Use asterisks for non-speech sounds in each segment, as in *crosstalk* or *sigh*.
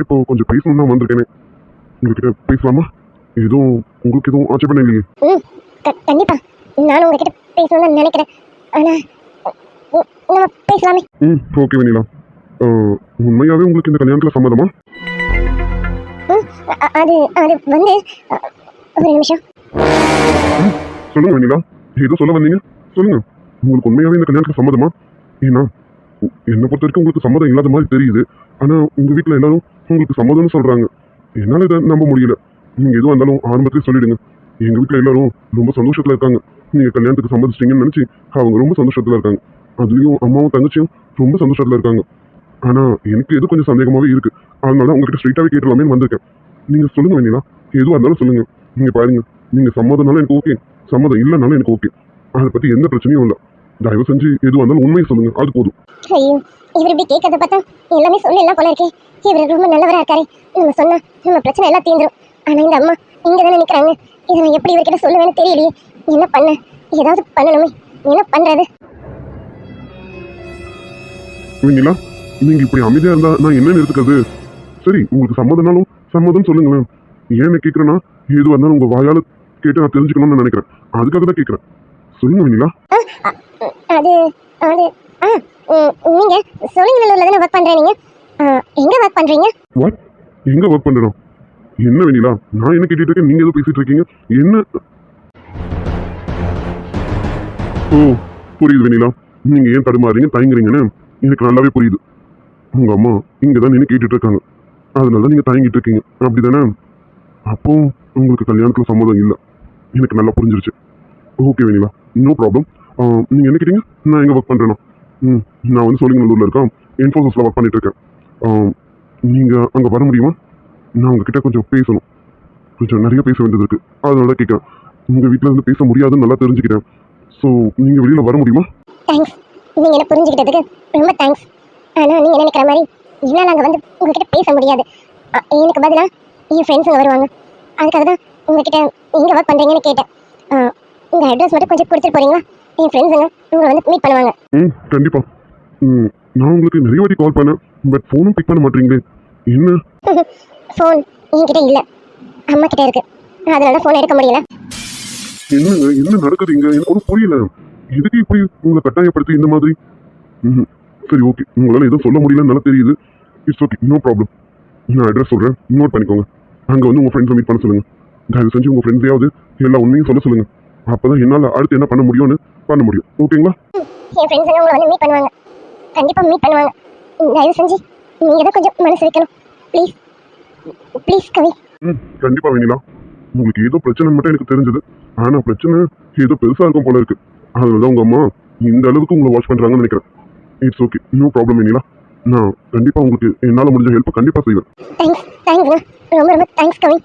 உங்ககிட்ட இப்போ கொஞ்சம் பேசணும்னு தான் வந்திருக்கேனே. உங்ககிட்ட பேசலாமா? எதுவும் உங்களுக்கு எதுவும் ஆட்சேபணம் இல்லையே. ம் கண்டிப்பா. நானும் உங்ககிட்ட பேசணும்னு நினைக்கிறேன். ஆனா உ- நம்ம பேசலாமே. ம் ஓகே வெண்ணிலா. உண்மையாவே உங்களுக்கு இந்த கல்யாணத்தில் சம்மதமா? அது அது வந்து ஒரு நிமிஷம். சொல்லுங்க வெண்ணிலா. ஏதோ சொல்ல வந்தீங்க? சொல்லுங்க. உங்களுக்கு உண்மையாவே இந்த கல்யாணத்துக்கு சம்மதமா? ஏன்னா என்னை பொறுத்த வரைக்கும் உங்களுக்கு சம்மதம் இல்லாத மாதிரி தெரியுது. ஆனா உங்க வீட்ல எல்லாரும் உங்களுக்கு சம்மதம்னு சொல்கிறாங்க என்னால் இதை நம்ப முடியல. நீங்கள் எதுவும் இருந்தாலும் ஆரம்பத்திலே சொல்லிடுங்க. எங்கள் வீட்டில் எல்லாரும் ரொம்ப சந்தோஷத்தில் இருக்காங்க. நீங்கள் கல்யாணத்துக்கு சம்மதிச்சிட்டீங்கன்னு நினச்சி அவங்க ரொம்ப சந்தோஷத்தில் இருக்காங்க. அதுலேயும் அம்மாவும் தங்கச்சியும் ரொம்ப சந்தோஷத்தில் இருக்காங்க. ஆனால் எனக்கு எது கொஞ்சம் சந்தேகமாகவே இருக்குது அதனால உங்கள்கிட்ட உங்ககிட்ட ஸ்ட்ரைட்டாவே கேட்டலாமே வந்திருக்கேன். நீங்கள் சொல்லுங்க வேணிலா எதுவாக இருந்தாலும் சொல்லுங்கள் நீங்கள் பாருங்கள் நீங்கள் சம்மதம்னாலும் எனக்கு ஓகே சம்மதம் இல்லைனாலும் எனக்கு ஓகே அதை பற்றி எந்த பிரச்சனையும் இல்லை. தயவு செஞ்சு எதுவாக இருந்தாலும் உண்மையை சொல்லுங்க. அது போதும். ஐயோ இவர் இப்படி கேட்கறத பார்த்தா எல்லாமே சொல்லலாம் போல இருக்கே. இவர் ரொம்ப நல்லவரா இருக்காரு. நம்ம சொன்னா நம்ம பிரச்சனை எல்லாம் தீந்துரும் ஆனா இந்த அம்மா இங்க தானே நிக்கிறாங்க. இதை நான் எப்படி இவர்கிட்ட சொல்லுவேன்னு தெரியலையே. என்ன பண்ண? ஏதாவது பண்ணணுமே. என்ன பண்றது? வேணிலா நீங்க இப்படி அமைதியா இருந்தா நான் என்னன்னு எடுத்துக்கிறது? சரி உங்களுக்கு சம்மதம்னாலும் சம்மதம் சொல்லுங்களேன். ஏன் என்ன கேட்குறேன்னா எதுவாக இருந்தாலும் உங்க வாயால கேட்டு நான் தெரிஞ்சுக்கணும்னு நினைக்கிறேன். அதுக்காக தான் கேட்குறேன். சொல்லுங்க வேணிலா அது அது ஆ நீங்க சோழிங்கநல்லூர்ல தானே ஒர்க் பண்றீங்க? ஆ, எங்க ஒர்க் பண்றீங்க? வாட் எங்க ஒர்க் பண்றோம்? என்ன வெண்ணிலா? நான் என்ன கேட்டுட்டு இருக்கேன்? நீங்க ஏதோ பேசிட்டு இருக்கீங்க? என்ன? ஓ புரியுது வெண்ணிலா. நீங்க ஏன் தடுமாறீங்க? தயங்குறீங்கன்னு எனக்கு நல்லாவே புரியுது. உங்க அம்மா இங்க தான் நின்று கேட்டுட்டு இருக்காங்க. அதனால தான் நீங்க தயங்கிட்டு இருக்கீங்க. அப்படிதானே? அப்போ உங்களுக்கு கல்யாணத்துல சம்மதம் இல்லை. எனக்கு நல்லா புரிஞ்சிருச்சு. ஓகே வெண்ணிலா. நோ ப்ராப்ளம் நீங்கள் என்ன கேட்டீங்க? நான் எங்கே ஒர்க் பண்ணுறேன்னா ம் நான் வந்து சோழிங்கநல்லூரில் இருக்கேன். இன்ஃபோசிஸில் ஒர்க் பண்ணிகிட்ருக்கேன் நீங்கள் அங்கே வர முடியுமா? நான் உங்ககிட்ட கொஞ்சம் பேசணும். கொஞ்சம் நிறைய பேச வேண்டியது இருக்குது அதனால கேட்குறேன் உங்கள் வீட்டில் இருந்து பேச முடியாதுன்னு நல்லா தெரிஞ்சுக்கிறேன் ஸோ நீங்கள் வெளியில் வர முடியுமா? தேங்க்ஸ் நீங்கள் என்ன புரிஞ்சுக்கிட்டதுக்கு ரொம்ப தேங்க்ஸ் ஆனால் நீங்கள் நினைக்கிற மாதிரி என்னால அங்க வந்து உங்ககிட்ட பேச முடியாது. எனக்கு பதிலாக என் ஃப்ரெண்ட்ஸுங்க வருவாங்க. அதுக்காக தான் உங்ககிட்ட எங்கே ஒர்க் பண்ணுறீங்கன்னு கேட்டேன். உங்க அட்ரஸ் மட்டும் கொஞ்சம் கொடுத்துட்டு போறீங்களா? என் ஃப்ரெண்ட்ஸுங்க உங்களை வந்து மீட் பண்ணுவாங்க. ம் கண்டிப்பா. ம் நான் உங்களுக்கு நிறைய வாட்டி கால் பண்ணேன் பட் ஃபோனும் பிக் பண்ண மாட்டீங்களே. என்ன? *laughs* ஃபோன் என்கிட்ட இல்ல. அம்மா கிட்ட இருக்கு. அதனால ஃபோன் எடுக்க முடியல. என்னங்க என்ன நடக்குது இங்க? எனக்கு ஒன்றும் புரியல. எதுக்கு இப்படி உங்களை கட்டாயப்படுத்தி இந்த மாதிரி? ம் சரி ஓகே உங்களால எதுவும் சொல்ல முடியலன்னு நல்லா தெரியுது. இட்ஸ் ஓகே நோ ப்ராப்ளம் நான் அட்ரஸ் சொல்றேன். நோட் பண்ணிக்கோங்க. அங்க வந்து உங்க ஃப்ரெண்ட்ஸை மீட் பண்ண சொல்லுங்க. தயவு செஞ்சு உங்க ஃப்ரெண்ட்ஸையாவது எல்லா உண்மையும் சொல்ல சொல்லுங்க. அப்பதான் என்னால அடுத்து என்ன பண்ண முடியும்னு பண்ண முடியும். ஓகேங்களா? என் ஃப்ரெண்ட்ஸுங்க உங்களை வந்து மீட் பண்ணுவாங்க. கண்டிப்பா மீட் பண்ணுவாங்க. தயவு செஞ்சு நீங்க தான் கொஞ்சம் மனசு வைக்கணும். Please please Kavi. ம் கண்டிப்பா வேணிலா உங்களுக்கு ஏதோ பிரச்சனை மட்டும் எனக்கு தெரிஞ்சது. ஆனா பிரச்சனை ஏதோ பெருசா இருக்கும் போல இருக்கு. அதனாலதான் உங்க அம்மா இந்த அளவுக்கு உங்களை வாட்ச் பண்றாங்கன்னு நினைக்கிறேன். It's okay no problem Vennila நான் கண்டிப்பா உங்களுக்கு என்னால முடிஞ்ச ஹெல்ப் கண்டிப்பா செய்வேன். தேங்க்ஸ் தேங்க்ஸ்ண்ணா ரொம்ப ரொம்ப தேங்க்ஸ் கவி.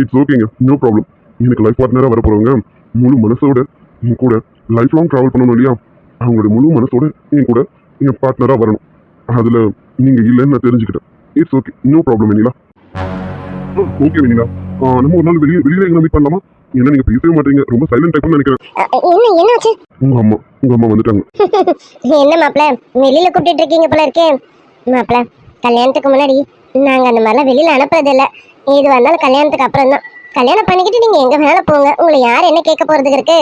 இட்ஸ் ஓகேங்க நோ ப்ராப்ளம் எனக்கு லைஃப் பார்ட்னரா வர போறவங்க முழு மனசோட என் கூட லைஃப் லாங் டிராவல் பண்ணணும் இல்லையா? அவங்களோட முழு மனசோட என் கூட என் பார்ட்னரா வரணும். அதுல நீங்க இல்லைன்னு நான் தெரிஞ்சுக்கிட்டேன். It's okay no problem Vennila okay Vennila நம்ம ஒரு நாள் வெளியே வெளியில எங்க மீட் பண்ணலாமா? ஏன்னா நீங்க பேசவே மாட்டீங்க. ரொம்ப சைலண்ட் டைப்னு நினைக்கிறேன். என்ன என்னாச்சு? உங்க அம்மா உங்க அம்மா வந்துட்டாங்க. *laughs* என்ன மாப்பிள? வெளியில கூப்பிட்டு இருக்கீங்க போல இருக்கே. மாப்பிள கல்யாணத்துக்கு முன்னாடி நாங்க அந்த மாதிரிலாம் வெளியில அனுப்புறது இல்ல இது வந்தாலும் கல்யாணத்துக்கு அப்புறம் தான் கல்யாணம் பண்ணிக்கிட்டு நீங்க எங்க வேணாலும் போங்க. உங்களை யார் என்ன கேட்க போறதுக்கு இருக்கு?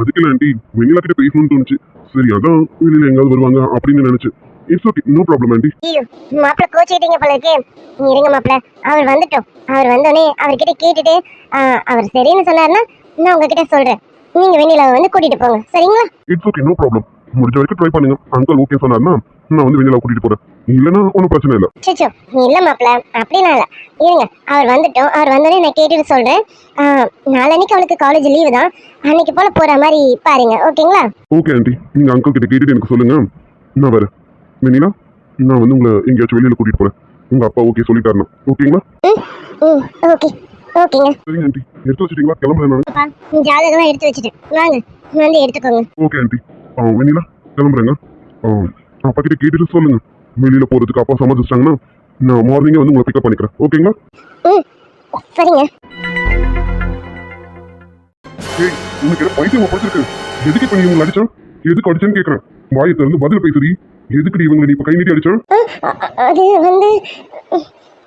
அதுக்கு ஆண்டி வெனிலா கிட்ட பேசணும்னு தோணுச்சு. சரி அதான் வெளியில எங்காவது வருவாங்க அப்படின்னு நினைச்சு it's okay no problem aunty. ஐயோ மாப்பிள கோச்சிக்கிட்டீங்க போல இருக்கே. இருங்க மாப்பிள அவர் வந்துட்டோம். அவர் வந்தோடனே அவர்கிட்ட கேட்டுட்டு அவர் சரின்னு சொன்னாருன்னா நான் உங்ககிட்ட சொல்றேன். நீங்க வெண்ணிலாவை வந்து கூட்டிட்டு போங்க. சரிங்களா? இட்ஸ் ஓகே நோ ப்ராப்ளம் முடிஞ்ச வரைக்கும் ட்ரை பண்ணுங்க. அங்கிள் ஓகே சொன்னாருன்னா நான் வந்து வெளியில கூட்டிட்டு போறேன். இல்லைன்னா ஒன்றும் பிரச்சனை இல்லை. சிச்சோ இல்ல மாப்பிள. அப்படிலாம் இல்ல. இருங்க அவர் வந்துட்டோம். அவர் வந்தோடனே நான் கேட்டுட்டு சொல்றேன். ஆ, நாளன்னைக்கு அவளுக்கு காலேஜ் லீவு தான். அன்னைக்கு போல போற மாதிரி பாருங்க ஓகேங்களா? ஓகே ஆண்டி நீங்க அங்கிள் கிட்ட கேட்டுட்டு எனக்கு சொல்லுங்க. நான் வரேன். வெனிலா நான் வந்து உங்களை எங்கேயாச்சும் வெளியில கூட்டிட்டு போறேன். உங்க அப்பா ஓகே சொல்லிட்டாருன்னா. ஓகேங்களா? ஓகே. ஓகேங்க. சரிங்க ஆண்டி எடுத்து வச்சிட்டீங்களா? கிளம்புறேன் நான். அப்பா ஜாதகம்லாம் எடுத்து வச்சுட்டேன் வாங்க வந்து எடுத்துக்கோங்க. ஓகே ஆண்டி வெனிலா கிளம்புறேங்க. ஆ அப்பா கிட்ட கேட்டுட்டு சொல்லுங்க. வெளியில போறதுக்கு அப்பா சம்மதிச்சிட்டாங்கன்னா நான் மார்னிங்கே வந்து உங்களை பிக்கப் பண்ணிக்கிறேன். ஓகேங்களா? சரிங்க. ஏய் உனக்கு என்ன பைத்தியம் படிச்சிருக்கு? எதுக்கு இப்ப நீ உங்களை அடிச்சா? எதுக்கு அடிச்சேன்னு கேட்கறேன் வாயை திறந்து பதில் பேசுறீ எதுக்குடி இவங்களை நீ இப்ப கை நீட்டி அடிச்சா? அது வந்து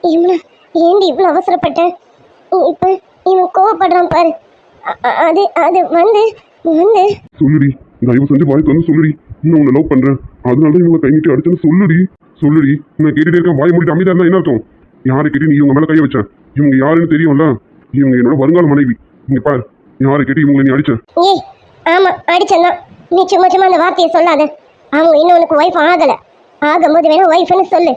இவ்வளோ ஏண்டி இவ்வளோ அவசரப்பட்ட? இப்போ இவன் கோவப்படுறான் பாரு. அது அது வந்து வந்து. சொல்லுடி. தயவு செஞ்சு வாய் வந்து சொல்லுடி. இன்னும் உன்னை லவ் பண்றேன். அதனால தான் இவங்க கை நீட்டி அடிச்சேன்னு சொல்லுடி. சொல்லுடி. நான் கேட்டுட்டே இருக்கேன் வாய் மூடிட்டு அமைதியா இருந்தா என்ன அர்த்தம்? யாரை கேட்டு நீ இவங்க மேல கைய வச்சேன் இவங்க யாருன்னு தெரியும்ல? இவங்க என்னோட வருங்கால மனைவி. இங்க பாரு. யாரை கேட்டு இவங்களை நீ அடிச்சேன் ஏய் ஆமாம் அடிச்சந்தான் நீ சும்மா சும்மா அந்த வார்த்தையை சொல்லாத. அவங்க இன்னும் உனக்கு ஒய்ஃப் ஆகலை. ஆகும்போது வேணா ஒய்ஃப்னு சொல்லு.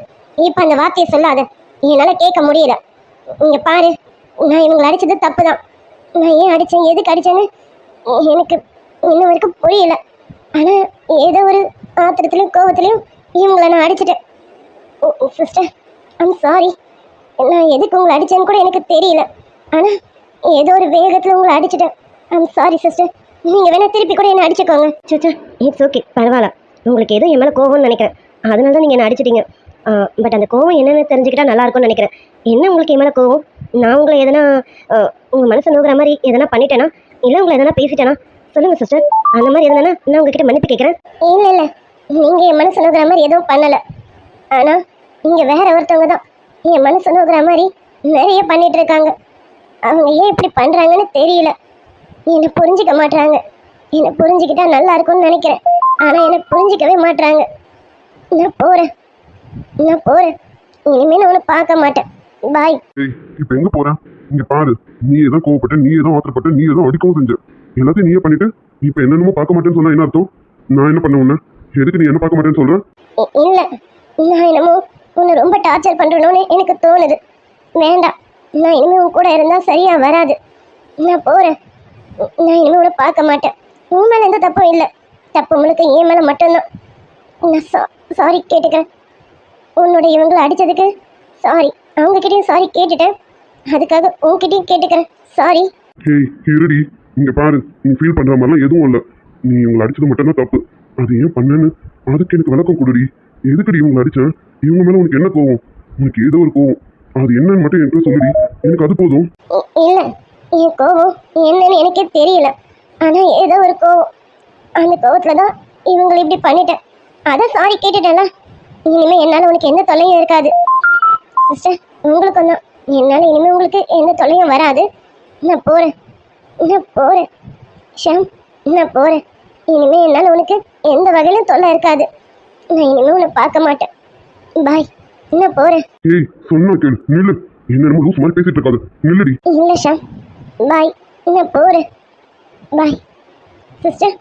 இப்போ அந்த வார்த்தையை சொல்லாத. என்னால் கேட்க முடியல. இங்க பாரு. நான் இவங்களை அடிச்சது தப்பு தான் நான் ஏன் அடித்தேன் எதுக்கு அடித்தேன்னு எனக்கு இன்னும் வரைக்கும் புரியல. ஆனால் ஏதோ ஒரு ஆத்திரத்துலையும் கோவத்துலையும் இவங்களை நான் அடிச்சிட்டேன். சிஸ்டர் ஐம் சாரி நான் எதுக்கு உங்களை அடித்தேன்னு கூட எனக்கு தெரியல. ஆனால் ஏதோ ஒரு வேகத்தில் உங்களை அடிச்சிட்டேன். ஐம் சாரி சிஸ்டர் நீங்கள் வேணால் திருப்பி கூட என்னை அடிச்சுக்கோங்க. சச்சா இட்ஸ் ஓகே பரவாயில்ல. உங்களுக்கு ஏதோ என் மேலே கோவம்னு நினைக்கிறேன். அதனால தான் நீங்கள் என்ன அடிச்சிட்டீங்க. பட் அந்த கோவம் என்னென்னு தெரிஞ்சுக்கிட்டா நல்லா இருக்கும்னு நினைக்கிறேன். என்ன உங்களுக்கு என் மேலே கோவம் நான் உங்களை எதனா உங்கள் மனசை நோக்கிற மாதிரி எதனா பண்ணிட்டேனா? இல்லை உங்களை எதனா பேசிட்டேனா? சொல்லுங்கள் சிஸ்டர் அந்த மாதிரி எதனா நான் உங்ககிட்ட மன்னிப்பு கேட்குறேன் இல்லை இல்லை. நீங்கள் என் மனசு நோக்கிற மாதிரி எதுவும் பண்ணலை. ஆனால் இங்கே வேற ஒருத்தவங்க தான். என் மனசு நோக்கிற மாதிரி நிறைய பண்ணிட்டு இருக்காங்க. அவங்க ஏன் இப்படி பண்ணுறாங்கன்னு தெரியல. என்னை புரிஞ்சிக்க மாட்றாங்க. என்னை புரிஞ்சுக்கிட்டா நல்லா இருக்கும்னு நினைக்கிறேன். ஆனால் என்னை புரிஞ்சிக்கவே மாட்றாங்க. நான் போகிறேன் நான் போகிறேன் இனிமேல் நான் உன்னை பார்க்க மாட்டேன். பாய் இப்ப எங்க போற? இங்க பாரு. நீ ஏதோ கோவப்பட்ட நீ ஏதோ ஆத்திரப்பட்ட நீ ஏதோ அடிக்கவும் செஞ்ச. எல்லாத்தையும் நீயே பண்ணிட்டு இப்ப என்னென்னமோ பார்க்க மாட்டேன்னு சொன்னா என்ன அர்த்தம்? நான் என்ன பண்ண உன்ன? எதுக்கு நீ என்ன பார்க்க மாட்டேன்னு சொல்ற? இல்ல. நான் என்னமோ உன்னை ரொம்ப டார்ச்சர் பண்றணும்னு எனக்கு தோணுது. வேண்டாம். நான் இனிமே உன் கூட இருந்தா சரியா வராது. நான் போறேன். நான் இனிமே உன்னை பார்க்க மாட்டேன். உன் மேல எந்த தப்பும் இல்லை. தப்பு முழுக்க என் மேல மட்டும்தான். நான் சாரி கேட்டுக்கிறேன். உன்னோட இவங்களை அடிச்சதுக்கு சாரி அவங்க கிட்டயும் சாரி கேட்டுட்டேன். அதுக்காக உன்கிட்டயும் கேட்டுக்கிறேன். சாரி இருடி. இங்க பாரு நீ ஃபீல் பண்ற மாதிரிலாம் எதுவும் இல்லை. நீ இவங்களை அடிச்சது மட்டும்தான் தப்பு. அது ஏன் பண்ணேன்னு அதுக்கு எனக்கு விளக்கம் கொடுடி. எதுக்குடி இவங்களை அடிச்சேன் இவங்க மேல உனக்கு என்ன கோவம்? உனக்கு ஏதோ ஒரு கோவம். அது என்னன்னு மட்டும் எனக்கு சொல்லுடி. எனக்கு அது போதும். இ- இல்ல. என் கோவம் என்னன்னு எனக்கே தெரியல. ஆனா ஏதோ ஒரு கோவம். அந்த கோவத்துல தான் இவங்களை இப்படி பண்ணிட்டேன். அதான் சாரி கேட்டுட்டேன்ல. இனிமே என்னால உனக்கு எந்த தொல்லையும் இருக்காது. சிஸ்டர் உங்களுக்கும் தான். என்னால் இனிமேல் உங்களுக்கு எந்த தொல்லையும் வராது. நான் போகிறேன் நான் போறேன் ஷாம் நான் போறேன் இனிமே என்னால உனக்கு எந்த வகையிலும் தொல்லை இருக்காது. நான் இனிமே உன்னை பார்க்க மாட்டேன். பாய் நான் போறேன் ஏய் சொன்னா கேளு. நில்லு. என்னென்னமோ லூஸ் மாதிரி பேசிட்டு இருக்காது. நில்லுடி. இல்ல ஷாம். பாய் நான் போறேன் bye sister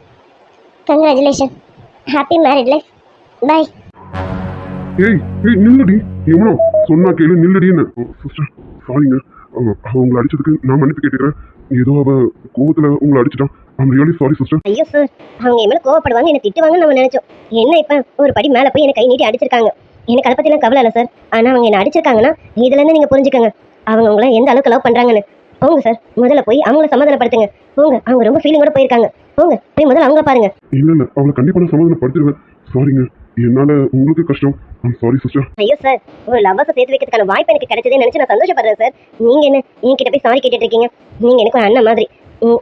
congratulation happy married life bye ஏய் ஏய் நில்லுடி. எவனோ சொன்னா கேளு. நில்லுடின்னு. சிஸ்டர் சாரிங்க அவங்களை அடிச்சதுக்கு நான் மன்னிப்பு கேட்டுக்கிறேன். ஏதோ அவ கோவத்துல உங்களை அடிச்சிட்டான் ஐம் ரியலி சாரி சிஸ்டர் ஐயோ சார் அவங்க என் மேலே கோவப்படுவாங்க என்னை திட்டுவாங்கன்னு நம்ம நினச்சோம். என்ன இப்போ ஒரு படி மேலே போய் என்னை கை நீட்டி அடிச்சிருக்காங்க? எனக்கு அதை பற்றிலாம் கவலை இல்லை சார் ஆனால் அவங்க என்னை அடிச்சிருக்காங்கன்னா இதுலேருந்து நீங்கள் புரிஞ்சுக்கோங்க. அவங்க உங்களை எந்த அளவுக்கு லவ் பண்ணுறாங்கன்னு போங்க சார் முதல்ல போய் அவங்கள சமாதானப்படுத்துங்க. போங்க அவங்க ரொம்ப ஃபீலிங்கோட போயிருக்காங்க. போங்க போய் முதல்ல அவங்கள பாருங்க. இல்ல இல்ல. அவளை கண்டிப்பா நான் சமாதானப்படுத்திடுவேன். சாரிங்க என்னால உங்களுக்கு கஷ்டம். சாரி சிஸ்டர் ஐயோ சார் ஒரு லவ்வர்ஸை சேர்த்து வைக்கிறதுக்கான வாய்ப்பு எனக்கு கிடைச்சதே நினச்சி நான் சந்தோஷப்படுறேன் சார் நீங்கள் என்ன என்கிட்ட போய் சாரி கேட்டுட்டு இருக்கீங்க? நீங்கள் எனக்கு ஒரு அண்ணன் மாதிரி.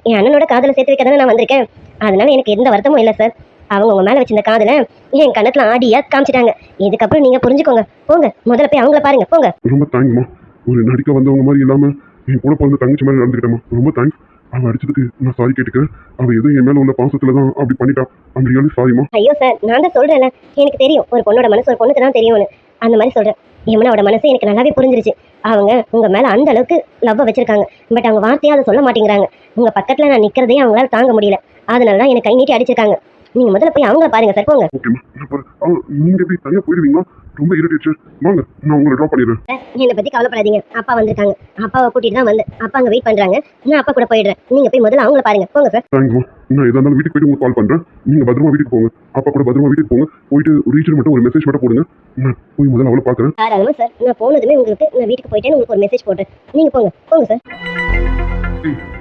என் அண்ணனோட காதலை சேர்த்து வைக்க தானே நான் வந்திருக்கேன். அதனால எனக்கு எந்த வருத்தமும் இல்லை சார் அவங்க உங்க மேலே வச்சிருந்த காதலை என் கண்ணத்தில் ஆடியா காமிச்சிட்டாங்க. இதுக்கப்புறம் நீங்கள் புரிஞ்சுக்கோங்க. போங்க. முதல்ல போய் அவங்கள பாருங்க. போங்க. ரொம்ப தேங்க்மா ஒரு நடிக்க வந்தவங்க மாதிரி இல்லாம என் கூட பிறந்த தங்கச்சி மாதிரி நடந்துக்கிட்டேம்மா. ரொம்ப தேங்க்ஸ் அவன் அடிச்சதுக்கு நான் சாரி கேட்டுக்கிறேன். அவ ஏதோ என் மேல உள்ள பாசத்துல தான் அப்படி பண்ணிட்டான். ஐம் ரியலி சாரிமா ஐயோ சார் நான் தான் சொல்கிறேன்ல எனக்கு தெரியும். ஒரு பொண்ணோட மனசு ஒரு பொண்ணுக்கு தான் தெரியும்னு. அந்த மாதிரி சொல்றேன். யமுனாவோட மனசு எனக்கு நல்லாவே புரிஞ்சிருச்சு. அவங்க உங்கள் மேலே அந்த அளவுக்கு லவ்வை வச்சிருக்காங்க. பட் அவங்க வார்த்தையாக அதை சொல்ல மாட்டேங்கிறாங்க. உங்க பக்கத்தில் நான் நிற்கிறதே அவங்களால தாங்க முடியல. அதனால தான் எனக்கு கை நீட்டி அடிச்சிருக்காங்க. நீங்கள் முதல்ல போய் அவங்கள பாருங்க சார் போங்க. நீங்க எப்படி தனியா போயிடுவீங்களா ரொம்ப இரிட்டேச்சு வாங்க நான் உங்களை ட்ராப் பண்ணிடுறேன். என்னை பற்றி கவலைப்படாதீங்க. அப்பா வந்திருக்காங்க அப்பாவை கூட்டிட்டு தான் வந்தேன். அப்பா அங்கே வெயிட் பண்ணுறாங்க நான் அப்பா கூட போயிடுறேன். நீங்கள் போய் முதல்ல அவங்கள பாருங்க. போங்க சார். தேங்க்ஸ்மா நான் எதா இருந்தாலும் வீட்டுக்கு போயிட்டு உங்களுக்கு கால் பண்றேன். நீங்க பத்திரமா வீட்டுக்கு போங்க. அப்பா கூட பத்திரமா வீட்டுக்கு போங்க. போயிட்டு ரீச்சர் மட்டும் ஒரு மெசேஜ் மட்டும் போடுங்க. நான் போய் முதல்ல அவளை பாக்குறேன். தாராளமாக சார் நான் போனதுமே உங்களுக்கு நான் வீட்டுக்கு போயிட்டேன்னு உங்களுக்கு ஒரு மெசேஜ் போடுறேன். நீங்கள் போங்க. போங்க சார்.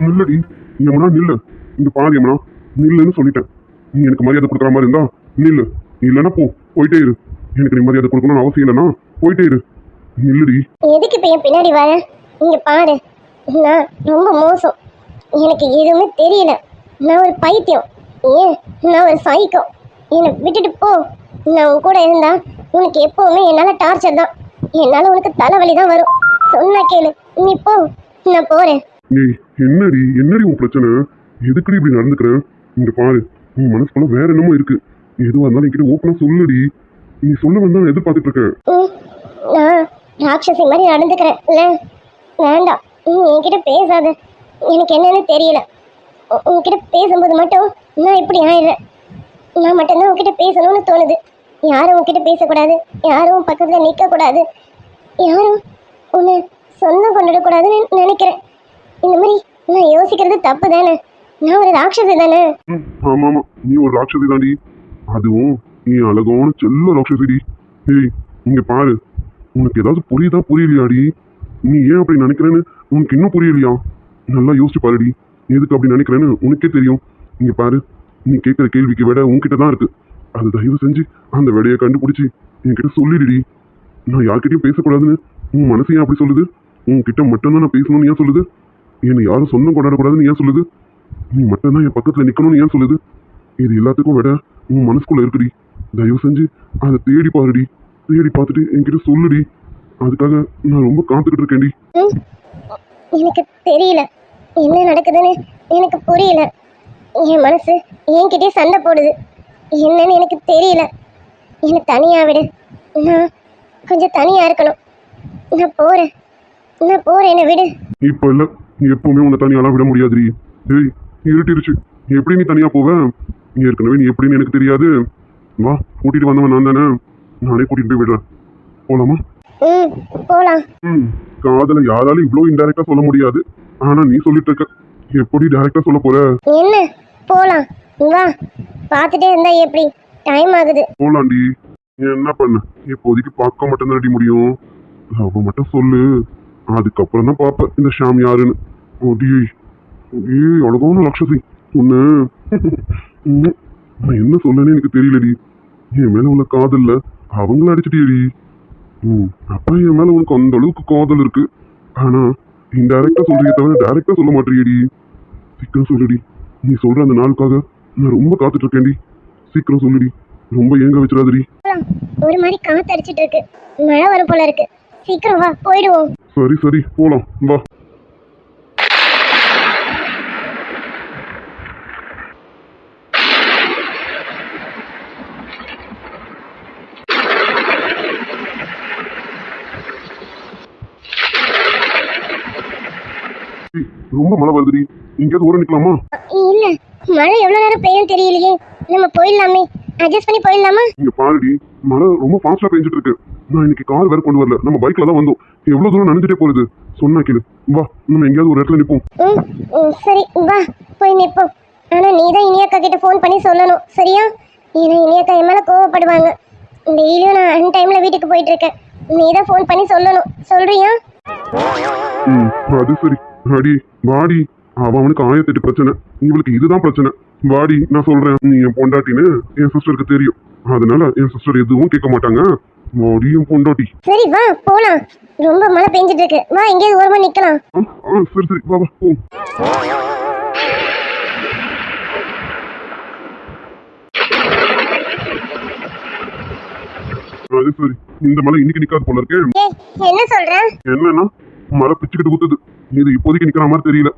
நில்லடி. யமுனா நில்லு. இந்த யமுனா நில்லுன்னு சொல்லிட்டேன். நீ எனக்கு மரியாதை கொடுக்குற மாதிரி இருந்தா நில்லு. இல்லைன்னா போ. போயிட்டே இரு. எனக்கு நீ மரியாதை கொடுக்கணும்னு அவசியம் இல்லைன்னா போயிட்டே இரு. நில்லுடி. எதுக்கு இப்போ என் பின்னாடி வர? இங்க பாரு. நான் ரொம்ப மோசம். எனக்கு எதுவுமே தெரியல. நான் ஒரு பைத்தியம். ஏன்? நான் ஒரு சைக்கோ என்னை விட்டுட்டு போ. நான் உன் கூட இருந்தா உனக்கு எப்பவுமே என்னால டார்ச்சர் தான். என்னால உனக்கு தலைவலி தான் வரும். சொன்னா கேளு. நீ போ. நான் போறேன். ஏய் என்னடி? என்னடி உன் பிரச்சனை? எதுக்குடி இப்படி நடந்துக்கிறேன் இங்க பாரு. உன் மனசுக்குள்ள வேற என்னமோ இருக்கு. எதுவா இருந்தாலும் என்கிட்ட ஓப்பனா சொல்லுடி. நீ சொல்ல வந்தா நான் எதிர்பார்த்துட்டு இருக்கேன். நான் ராட்சசி மாதிரி நடந்துக்கிறேன். இல்லை வேண்டாம். நீ என்கிட்ட பேசாத. எனக்கு என்னன்னு தெரியல. உன்கிட்ட பேசும்போது மட்டும் நான் இப்படி ஆயிடுறேன். நான் மட்டும்தான் உன்கிட்ட பேசணும்னு தோணுது. யாரும் உன்கிட்ட பேசக்கூடாது. யாரும் பக்கத்தில் நிற்கக்கூடாது யாரும் உன்னை சொந்தம் கொண்டாடக்கூடாதுன்னு நினைக்கிறேன். இந்த மாதிரி நான் யோசிக்கிறது தப்பு தானே நான் ஒரு ராட்சசி தானே? ம், ஆமா ஆமா நீ ஒரு ராட்சசி தாண்டி. அதுவும் நீ அழகான செல்ல ராட்சசிடி. ஏய் இங்க பாரு. உனக்கு ஏதாவது புரியுதா புரியலையாடி? நீ ஏன் அப்படி நினைக்கிறேன்னு உனக்கு இன்னும் புரியலையா? நல்லா யோசிச்சு பாருடி. எதுக்கு அப்படி நினைக்கிறேன்னு உனக்கே தெரியும். இங்க பாரு. நீ கேட்குற கேள்விக்கு விட உன்கிட்ட தான் இருக்கு. அது தயவு செஞ்சு அந்த விடையை கண்டுபிடிச்சி என்கிட்ட சொல்லிடுடி. நான் யார்கிட்டயும் பேசக்கூடாதுன்னு உன் மனசு ஏன் அப்படி சொல்லுது? உன்கிட்ட மட்டும்தான் நான் பேசணும்னு ஏன் சொல்லுது? என்னை யாரும் சொந்தம் கொண்டாடக்கூடாதுன்னு ஏன் சொல்லுது? நீ மட்டும்தான் என் பக்கத்துல நிக்கணும்னு ஏன் சொல்லுது? இது எல்லாத்துக்கும் விட உன் மனசுக்குள்ள இருக்குடி. தயவு செஞ்சு அதை தேடி பாருடி. தேடி பார்த்துட்டு என்கிட்ட சொல்லுடி. அதுக்காக நான் ரொம்ப காத்துக்கிட்டு இருக்கேன்டி. எனக்கு தெரியல. என்ன நடக்குதுன்னு எனக்கு புரியல. என் மனசு என்கிட்டயே சண்டை போடுது. என்னன்னு எனக்கு தெரியல. என்னை தனியா விடு. நான் கொஞ்சம் தனியா இருக்கணும். நான் போறேன். நான் போறேன். என்னை விடு. இப்ப இல்ல. எப்பவுமே உன்னை தனியாலாம் விட முடியாதுடி. ஏய் இருட்டிருச்சு. எப்படி நீ தனியா போவ? நீ ஏற்கனவே நீ எப்படின்னு எனக்கு தெரியாது. வா கூட்டிட்டு வந்தவன் நான் தானே. நானே கூட்டிட்டு போய் விடுறேன். போலாமா? ம் காதலை யாராலும் இவ்வளோ இன்டைரக்டா சொல்ல முடியாது. ஆனா நீ சொல்லிட்டு இருக்க. எப்படி டைரக்டா சொல்ல போற? என்ன? போலாம். வா. பார்த்துட்டே இருந்தா எப்படி? டைம் ஆகுது. போலாண்டி. நீ என்ன பண்ண? இப்போதைக்கு பார்க்க மட்டும் தான் முடியும். அவ மட்டும் சொல்லு. அதுக்கப்புறம் தான் பாப்ப இந்த ஷாம் யாருன்னு. ஓடி ஏய் அழகான ராட்சசி. உன்ன ம், நான் என்ன சொல்லனே எனக்கு தெரியலடி. என் மேல உள்ள காதல்ல அவங்கள அடிச்சிட்டியடி. ம் அப்ப என் மேல உனக்கு அந்த அளவுக்கு காதல் இருக்கு. ஆனா இன்டைரக்டா சொல்றியே தவிர டைரக்டா சொல்ல மாட்டேறியடி. சீக்கிரம் சொல்லுடி. நீ சொல்ற அந்த நாளுக்காக நான் ரொம்ப காத்துட்டு இருக்கேன்டி சீக்கிரம் சொல்லுடி. ரொம்ப ஏங்க வச்சிடாதடி. ஒரு மாதிரி காத்து அடிச்சிட்டு இருக்கு மழை வரும் போல இருக்கு. சீக்கிரம் வா போயிடுவோம். சரி சரி. போலாம். வா. ரொம்ப மழை வருதுடி. எங்கேயாவது ஊற நிக்கலாமா? இல்ல மழை எவ்வளவு நேரம் பெய்யும் தெரியலையே. நம்ம போயிடலாமே. அட்ஜஸ்ட் பண்ணி போயிடலாமா? இங்க பாருடி மழை ரொம்ப ஃபாஸ்டா பெஞ்சிட்டு இருக்கு. நான் இன்னைக்கு கார் வேற கொண்டு வரல. நம்ம பைக்ல தான் வந்தோம். எவ்வளவு தூரம் நனைஞ்சிட்டே போகுது? சொன்னா கேளு. வா நம்ம எங்கேயாவது ஒரு இடத்துல நிப்போம். சரி. வா போய் நிற்போம் ஆனா நீ தான் இனியக்கா கிட்ட ஃபோன் பண்ணி சொல்லணும். சரியா? ஏன்னா இனியக்கா என் மேல கோவப்படுவாங்க. டெய்லியும் நான் அன் டைம்ல வீட்டுக்கு போயிட்டு இருக்கேன். நீ தான் ஃபோன் பண்ணி சொல்லணும். சொல்றியா? அது சரி. அடி வாடி. அவன் அவனுக்கு ஆயிரத்தெட்டு பிரச்சனை. இவளுக்கு இதுதான் பிரச்சனை. வாடி நான் சொல்றேன். நீ என் பொண்டாட்டின்னு என் சிஸ்டருக்கு தெரியும். அதனால என் சிஸ்டர் எதுவும் கேட்க மாட்டாங்க. வாடி என் பொண்டாட்டி. சரி வா போலாம். ரொம்ப மழை பெஞ்சிட்டு இருக்கு வா எங்கேயாவது ஓரமா நிக்கலாம். சரி சரி. வா வா போ. அது சரி. இந்த மலை இன்னைக்கு நிக்காது போல இருக்கே. என்ன சொல்ற? என்னன்னா? மழை பிச்சுக்கிட்டு குத்துது. இது இப்போதைக்கு நிக்கிற மாதிரி தெரியல.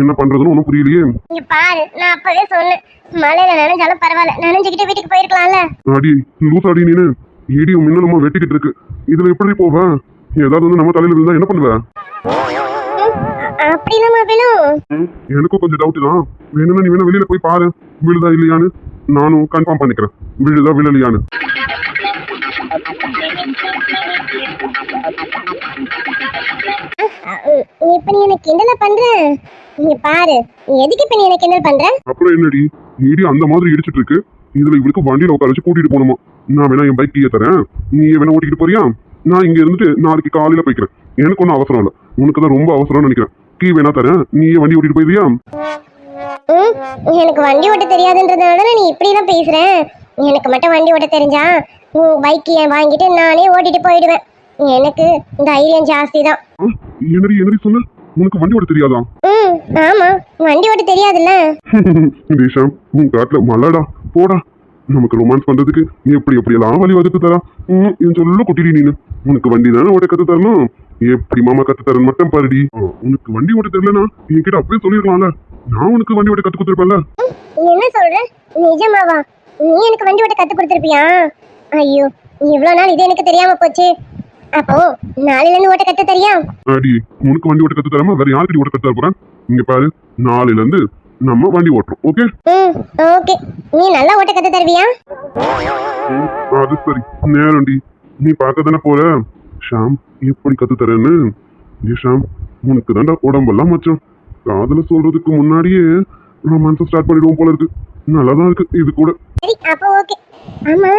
என்ன பண்றதுன்னு ஒன்றும் புரியலையே. இங்க பாரு நான் அப்பவே சொன்னேன். மழையில நனைஞ்சாலும் பரவாயில்ல. நனைஞ்சுக்கிட்டு வீட்டுக்கு போயிருக்கலாம்ல. அடி லூஸ் அடி நீனு. இடியும் மின்னலுமா வெட்டிக்கிட்டு இருக்கு. இதுல எப்படி போவ? ஏதாவது வந்து நம்ம தலையில விழுந்தா என்ன பண்ணுவ? ம், அப்படி நம்ம விழும் ம், எனக்கும் கொஞ்சம் டவுட் தான். வேணும்னா நீ வேணா வெளியில போய் பாரு. விழுதா இல்லையான்னு நானும் கன்ஃபார்ம் பண்ணிக்கிறேன். விழுதா விழலையான்னு. இப்ப நீ எனக்கு கிண்டல பண்ற? இங்க பாரு நீ எதுக்கு இப்ப நீ எனக்கு கிண்டல் பண்ற? அப்புறம் என்னடி? இடி அந்த மாதிரி இடிச்சிட்டு இருக்கு. இதுல இவளுக்கு வண்டியில உட்கார வச்சு கூட்டிட்டு போகணுமா? நான் வேணா என் பைக் கீழே தரேன். நீ வேணா ஓட்டிட்டு போறியா? நான் இங்க இருந்துட்டு நாளைக்கு காலையில போய்க்கிறேன். எனக்கு ஒன்றும் அவசரம் இல்லை. உனக்கு தான் ரொம்ப அவசரம்னு நினைக்கிறேன். கீ வேணா தரேன். நீயே வண்டி ஓட்டிட்டு போயிருவியா? எனக்கு வண்டி ஓட்ட தெரியாதுன்றதுனால தானே நீ இப்படி தான் பேசுற. எனக்கு மட்டும் வண்டி ஓட்ட தெரிஞ்சா பைக் வாங்கிட்டு நானே ஓட்டிட்டு போயிடுவேன். எனக்கு தைரியம் ஜாஸ்தி தான். என்னடி என்னடி சொன்ன? உனக்கு வண்டி ஓட்ட தெரியாதா? ஆமா. வண்டி ஓட்ட தெரியாதுல்ல. *laughs* தேஷாம் உன் காட்டுல மழைடா போடா. நமக்கு ரொமான்ஸ் பண்றதுக்கு எப்படி எப்படி எல்லாம் வழி வகுத்து தரா? என் சொல்ல குட்டிடி நீனு. உனக்கு வண்டி தானே ஓட்ட கத்து தரணும்? எப்படி மாமா கத்து தரேன் மட்டும் பாருடி. உனக்கு வண்டி ஓட்ட தெரியலனா என்கிட்ட அப்பவே சொல்லிருக்கலாம்ல. நான் உனக்கு வண்டி ஓட்ட கத்து கொடுத்துருப்பேன்ல. என்ன சொல்ற? நிஜமாவா? நீ எனக்கு வண்டி ஓட்ட கத்து கொடுத்துருப்பியா? ஐயோ இவ்வளோ நாள் இது எனக்கு தெரியாம போச்சு. அப்போ நாளையில இருந்து ஓட்ட கத்து தெரியா? அடி உனக்கு வண்டி ஓட்ட கத்து தராம வேற யாருக்கு ஓட்ட கத்து தர போறேன்? இங்க பாரு நாளையில இருந்து நம்ம வண்டி ஓட்டுறோம் ஓகே ஓகே நீ நல்லா ஓட்ட கத்து தருவியா? அது சரி. நேரம்டி நீ பார்க்க தானே போற? ஷாம் எப்படி கத்து தரேன்னு? ஷாம் உனக்கு தான்டா உடம்பெல்லாம் மச்சம். காதல சொல்றதுக்கு முன்னாடியே ரொமான்ஸ் ஸ்டார்ட் பண்ணிடுவோம் போல இருக்கு. நல்லாதான் இருக்கு. இது கூட. சரி அப்போ ஓகே ஆமா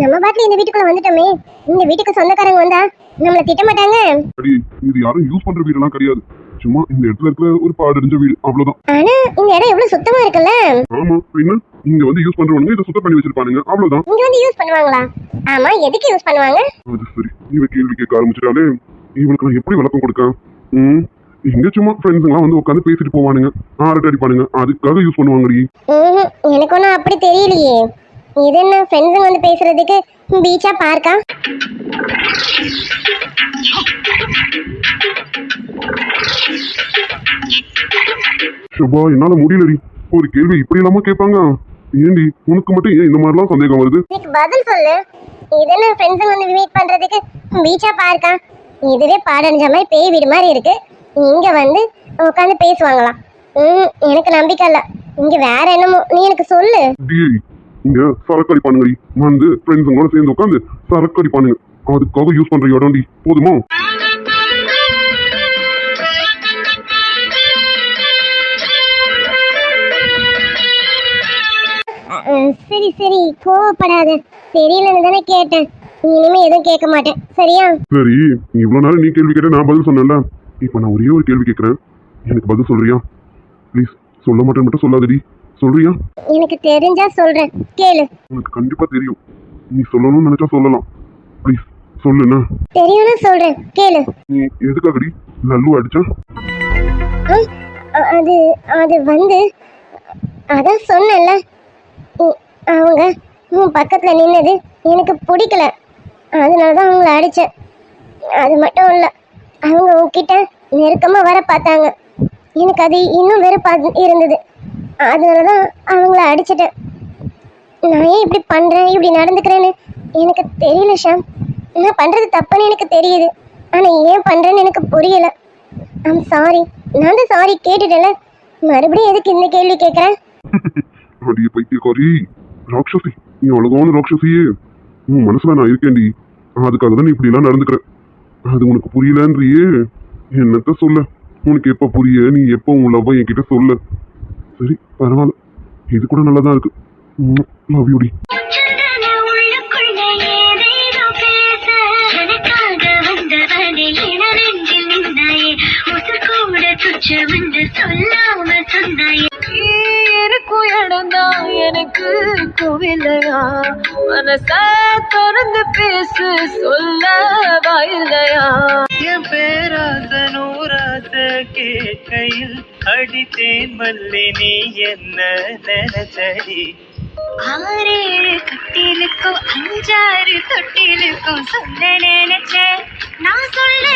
நம்ம பாட்டுல இந்த வீட்டுக்குள்ள வந்துட்டோமே. இந்த வீட்டுக்கு சொந்தக்காரங்க வந்தா நம்மள திட்ட மாட்டாங்க. அடி இது யாரும் யூஸ் பண்ற வீடெல்லாம் கிடையாது. சும்மா இந்த இடத்துல இருக்கிற ஒரு பாடறிஞ்ச வீடு. அவ்வளவுதான். ஆனா இந்த இடம் எவ்வளவு சுத்தமா இருக்குல்ல? ஆமா என்ன இங்க வந்து யூஸ் பண்றவனுங்க இதை சுத்தம் பண்ணி வச்சிருப்பானுங்க. அவ்வளவுதான். இங்க வந்து யூஸ் பண்ணுவாங்களா? ஆமா எதுக்கு யூஸ் பண்ணுவாங்க? அது சரி. இவ கேள்வி கேட்க ஆரம்பிச்சிட்டாலே இவளுக்கு நான் எப்படி விளக்கம் கொடுக்க? ம்? இங்க சும்மா ஃப்ரெண்ட்ஸுங்களாம் வந்து உட்காந்து பேசிட்டு போவானுங்க. ஆரட்டை அடிப்பானுங்க. அதுக்காக யூஸ் பண்ணுவாங்கடி. எனக்கு ஒன்றும் அப்படி தெரியலையே. இது என்ன ஃப்ரெண்ட்ஸுங்க வந்து பேசுறதுக்கு பீச்சா பார்க்கா ஷபா என்னால முடியலடி. ஒரு கேள்வி இப்படி இல்லாம கேட்பாங்க. ஏண்டி உனக்கு மட்டும் ஏன் இந்த மாதிரிலாம் சந்தேகம் வருது? இதுக்கு பதில் சொல்லு. இது என்ன ஃப்ரெண்ட்ஸுங்க வந்து மீட் பண்றதுக்கு பீச்சா பார்க்கா இதுவே பாடஞ்ச மாதிரி பேய் வீடு மாதிரி இருக்கு. இங்க வந்து உட்காந்து பேசுவாங்களாம் ம் எனக்கு நம்பிக்கை இல்ல. இங்க வேற என்னமோ நீ எனக்கு சொல்லு. இங்க சரக்கு அடிப்பானுங்கடி வந்து ஃப்ரெண்ட்ஸுங்களோட சேர்ந்து உட்காந்து சரக்கு அடிப்பானுங்க அதுக்காக யூஸ் பண்ற இடம்டி போதுமா? சரி சரி. கோவப்படாத. தெரியலன்னு தானே கேட்டேன். இனிமே எதுவும் கேட்க மாட்டேன். சரியா? சரி இவ்வளவு நேரம் நீ கேள்வி கேட்ட நான் பதில் சொன்னேன்ல. இப்போ நான் ஒரே ஒரு கேள்வி கேட்கறேன். எனக்கு பதில் சொல்றியா? ப்ளீஸ் சொல்ல மாட்டேன் மட்டும் சொல்லாதடி. சொல்றியா? எனக்கு தெரிஞ்சா சொல்றேன். கேளு. உனக்கு கண்டிப்பா தெரியும். நீ சொல்லணும்னு நினைச்சா சொல்லலாம். ப்ளீஸ் சொல்லுண்ணா தெரியும்னா சொல்றேன். கேளு. நீ எதுக்காகடி லல்லு அடிச்சா? அது அது வந்து அதான் சொன்னேன்ல. உ- அவங்க உன் பக்கத்துல நின்னது எனக்கு பிடிக்கல. அதனால தான் அவங்கள அடித்தேன் அது மட்டும் இல்லை அவங்க உங்ககிட்ட நெருக்கமாக வர பார்த்தாங்க. எனக்கு அது இன்னும் வெறுப்பா இருந்தது. அதனால தான் அவங்கள அடிச்சிட்டேன். நான் ஏன் இப்படி பண்ணுறேன் இப்படி நடந்துக்கிறேன்னு எனக்கு தெரியல ஷாம். நான் பண்ணுறது தப்புன்னு எனக்கு தெரியுது. ஆனால் ஏன் பண்ணுறேன்னு எனக்கு புரியலை. ஐம் சாரி நான் தான் சாரி கேட்டுட்டேன்ல. மறுபடியும் எதுக்கு இந்த கேள்வி கேட்குறேன் *laughs* அடியே பைத்தியக்காரி. ராட்சசி நீ அழகான ராட்சசியே. உன் மனசுல நான் இருக்கேன்டி. அதுக்காக தான் நீ இப்படிலாம் நடந்துக்கிறேன் அது உனக்கு புரியலன்றியே. என்னத்த சொல்ல? உனக்கு எப்போ புரிய? நீ எப்போ உன் லவ் என்கிட்ட சொல்ல? சரி பரவாயில்ல. இது கூட நல்லா தான் இருக்கு லவ் யூடி எனக்கு கோவில்லையா மனசா திறந்து பேசு சொல்ல வாயில்லையா? என் பேராச நூறாச கேட்கையில் அடித்தேன் மல்லி நீ என்ன நினைச்சடி? ஆறேழு கட்டிலுக்கும் அஞ்சாறு தொட்டிலுக்கும் சொல்ல நினைச்சேன். நான் சொல்ல